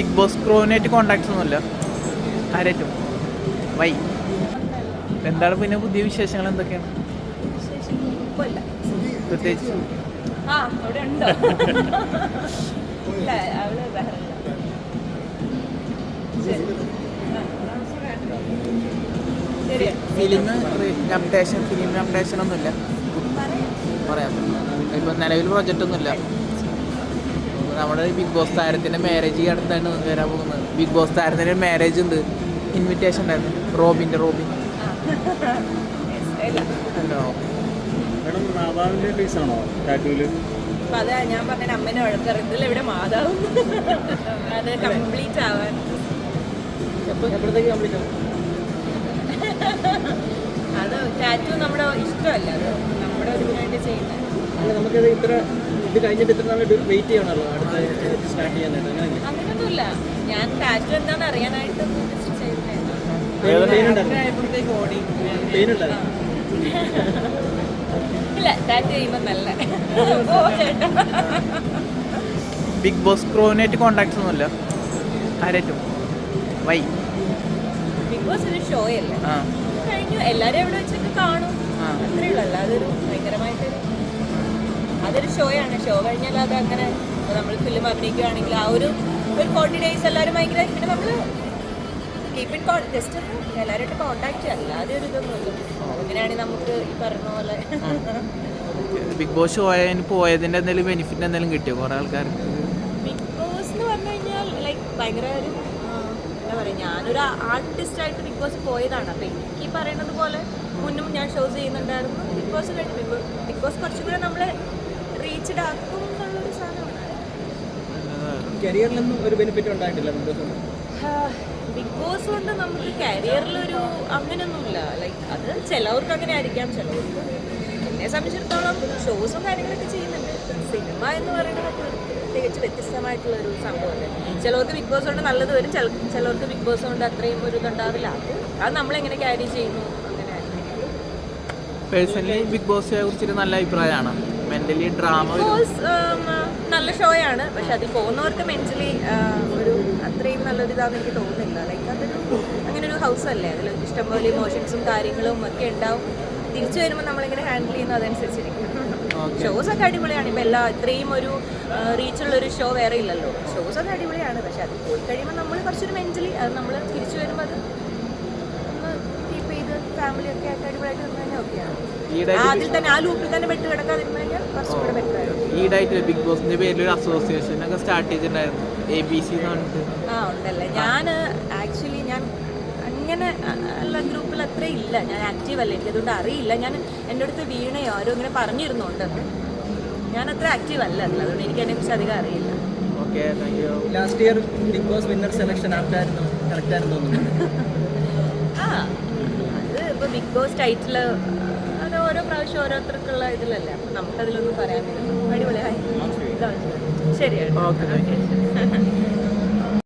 Big boss ക്രോനായിട്ട് contacts ഒന്നുമില്ല. ആരായിട്ടും വൈ. എന്താണ് പിന്നെ പുതിയ വിശേഷങ്ങൾ എന്തൊക്കെയാണ്? പ്രത്യേകിച്ച്. ഫിലിം അപ്ഡേഷൻ ഫിലിം അപ്ഡേഷൻ ഒന്നുമില്ല. പറയാം. ഇപ്പം നിലവിൽ പ്രൊജക്റ്റ് ഒന്നുമില്ല. നമ്മുടെ ബിഗ് ബോസ് താരത്തിന്റെ മാരേജ് അടുത്താണ് വരാൻ പോകുന്നത്. ബിഗ് ബോസ് താരത്തിന്റെ മാരേജ് ഉണ്ട്. ഇൻവിറ്റേഷൻ ഉണ്ടായിരുന്നു. റോബിന്റെ റോബിൻ. ഹലോ. മേഡം നാദാവിന്റെ ഫേസാണോ ടാറ്റൂൽ അപ്പൊ അതാ ഞാൻ പറഞ്ഞ അമ്മനെ വഴക്കറിയത്തില്ല ഇവിടെ മാതാവും? അത് കംപ്ലീറ്റ് ആവാൻ. അത് ടാറ്റു നമ്മുടെ ഇഷ്ടമല്ല. അത് നമ്മുടെ ഒരു വേണ്ടി ചെയ്യുന്നത്. നമുക്കത് ഇത്ര ഇത് കഴിഞ്ഞിട്ട് ഇത്ര നാൾ വെയിറ്റ് ചെയ്യണമല്ലോ അടുത്ത സ്റ്റാർട്ട് ചെയ്യാനായിട്ട്. അങ്ങനെ അങ്ങനെയൊന്നുമില്ല ഞാൻ ടാറ്റു എന്താണെന്ന് അറിയാനായിട്ട് ഇല്ല ടാറ്റു ചെയ്യുമ്പോൾ നല്ല. ബിഗ് ബോസ് ക്രോനായിട്ട് കോണ്ടാക്ട്സ് ഒന്നുമില്ല. ആരായിട്ടും. വൈ. ബിഗ് ബോസ് ഒരു ഷോ അല്ലേ? കഴിഞ്ഞു. എല്ലാരും എവിടെ വെച്ചൊക്കെ കാണും. അത്രയുള്ളൂ അത്രേ ഉള്ളൂ. അല്ലാതെ ഒരു ഭയങ്കരമായിട്ടൊരു അതൊരു ഷോയാണ് ഷോ കഴിഞ്ഞാൽ അത് അങ്ങനെ നമ്മൾ ഫിലിം അഭിനയിക്കുകയാണെങ്കിൽ ആ ഒരു ഒരു ഫോർട്ടി ഡേയ്സ് എല്ലാവരും ഭയങ്കര പിന്നെ നമ്മൾ കീപ്പ് ഇൻ കോൺ ജസ്റ്റ് എല്ലാവരുമായിട്ട് കോണ്ടാക്ട് ചെയ്യാം. അല്ലാതെ ഒരു ഇതൊന്നുമില്ല അങ്ങനെയാണെങ്കിൽ നമുക്ക് ഈ പറഞ്ഞ പോലെ. ബിഗ് ബോസ് പോയതിന് പോയതിന്റെ എന്തെങ്കിലും ബെനിഫിറ്റ് എന്തെങ്കിലും കിട്ടിയോ കുറേ ആൾക്കാർക്ക്? ബിഗ് ബോസ് എന്ന് പറഞ്ഞു കഴിഞ്ഞാൽ ലൈക്ക് ഭയങ്കര ഒരു എന്താ പറയുക ഞാനൊരു ആർട്ടിസ്റ്റായിട്ട് ബിഗ് ബോസ് പോയതാണ്. അപ്പം എനിക്ക് പറയുന്നത് പോലെ മുന്നും ഞാൻ ഷോസ് ചെയ്യുന്നുണ്ടായിരുന്നു. ബിഗ് ബോസ് കഴിഞ്ഞ് ബിഗ് ബോസ് ബിഗ് ബോസ് കുറച്ചും കൂടെ നമ്മളെ റീച്ച്ഡ് ആക്കും എന്നുള്ളൊരു സാധനമാണ്. കരിയറിലൊന്നും ഒരു ബെനിഫിറ്റ് ഉണ്ടായിട്ടില്ല ബിഗ് ബോസ് ബിഗ് ബോസ് കൊണ്ട് നമുക്ക് കരിയറിലൊരു അങ്ങനെയൊന്നുമില്ല ലൈക്ക് അത് ചിലവർക്ക് അങ്ങനെ ആയിരിക്കാം ചിലവർക്ക് എന്നെ സംബന്ധിച്ചിടത്തോളം ഷോസും കാര്യങ്ങളൊക്കെ ചെയ്യുന്നുണ്ട്. സിനിമ എന്ന് പറയുന്നത് ഒരു തികച്ച് വ്യത്യസ്തമായിട്ടുള്ള ഒരു സംഭവമല്ലേ? ചിലവർക്ക് ബിഗ് ബോസ് കൊണ്ട് നല്ലത് വരും ചില ചിലവർക്ക് ബിഗ് ബോസ് കൊണ്ട് അത്രയും ഒരു ഇതുണ്ടാവില്ല അത് അത് നമ്മളെങ്ങനെ ക്യാരി ചെയ്യുന്നു? അങ്ങനെ പേഴ്സണലി ബിഗ് ബോസിനെ കുറിച്ചൊരു നല്ല അഭിപ്രായമാണ്. മെന്റലി ഡ്രാമ നല്ല ഷോയാണ് പക്ഷെ അതിൽ പോകുന്നവർക്ക് മെന്റലി ഒരു അത്രയും നല്ലൊരു ഇതാന്ന് എനിക്ക് തോന്നുന്നില്ല. ലൈക്ക് അതൊരു അങ്ങനെ ഒരു ഹൗസ് അല്ലേ? അതിൽ ഇഷ്ടംപോലെ ഇമോഷൻസും കാര്യങ്ങളും ഒക്കെ ഉണ്ടാവും. തിരിച്ചു വരുമ്പോൾ നമ്മളിങ്ങനെ ഹാൻഡിൽ ചെയ്യുന്നത് അതനുസരിച്ചിരിക്കും. ഷോസ് ഒക്കെ അടിപൊളിയാണ്. ഇപ്പം എല്ലാ ഇത്രയും ഒരു റീച്ചുള്ള ഒരു ഷോ വേറെ ഇല്ലല്ലോ. ഷോസ് ഒക്കെ അടിപൊളിയാണ്. പക്ഷെ അത് പോയി കഴിയുമ്പോൾ നമ്മൾ കുറച്ചൊരു മെന്റലി അത് നമ്മൾ തിരിച്ചു വരുമ്പോൾ അത് ഒന്ന് കീപ്പ് ചെയ്ത് ഫാമിലി ഒക്കെ ആയിട്ട് അടിപൊളിയായിട്ട് നിന്ന് കഴിഞ്ഞാൽ ഓക്കെയാണ് ഈടായിട്ട് അതിൽ തന്നെ ആ ലൂപ്പിൽ തന്നെ പെട്ട് കിടക്കാതിരുന്നു കഴിഞ്ഞാൽ കുറച്ചും കൂടെ ബെറ്റർ ഈടായിട്ട് ബിഗ് ബോസിന്റെ പേരിൽ ഒരു അസോസിയേഷൻ ഒക്കെ സ്റ്റാർട്ട് ചെയ്തിട്ടുണ്ടായിരുന്നു. എ ബി സി എന്ന് പറഞ്ഞിട്ട്. ആ ഉണ്ടല്ലേ. ഞാൻ ആക്ച്വലി ഞാൻ അങ്ങനെ ഉള്ള ഗ്രൂപ്പിൽ അത്ര ഇല്ല. ഞാൻ ആക്റ്റീവ് അല്ല. എനിക്ക് അതുകൊണ്ട് അറിയില്ല. ഞാൻ എന്റെ അടുത്ത് വീണയോ ആരോ ഇങ്ങനെ പറഞ്ഞിരുന്നുണ്ട്. ഞാൻ അത്ര ആക്റ്റീവ് അല്ല. അതിൽ അതുകൊണ്ട് എനിക്ക് അതിനെക്കുറിച്ച് അധികം അറിയില്ല. Okay thank you last year big boss winner selection ആർക്കായിരുന്നു correct ആയിരുന്നു ആ അത് ഇപ്പോൾ ബിഗ് ബോസ് ടൈറ്റിൽ അത് ഓരോ പ്രാവശ്യം ഓരോരുത്തർക്കുള്ള ഇതിലല്ലേ? അപ്പൊ നമുക്കതിലൊന്നും പറയാൻ പറ്റില്ല. അടിപൊളിയായി ശരിയാണ് ഓക്കെ.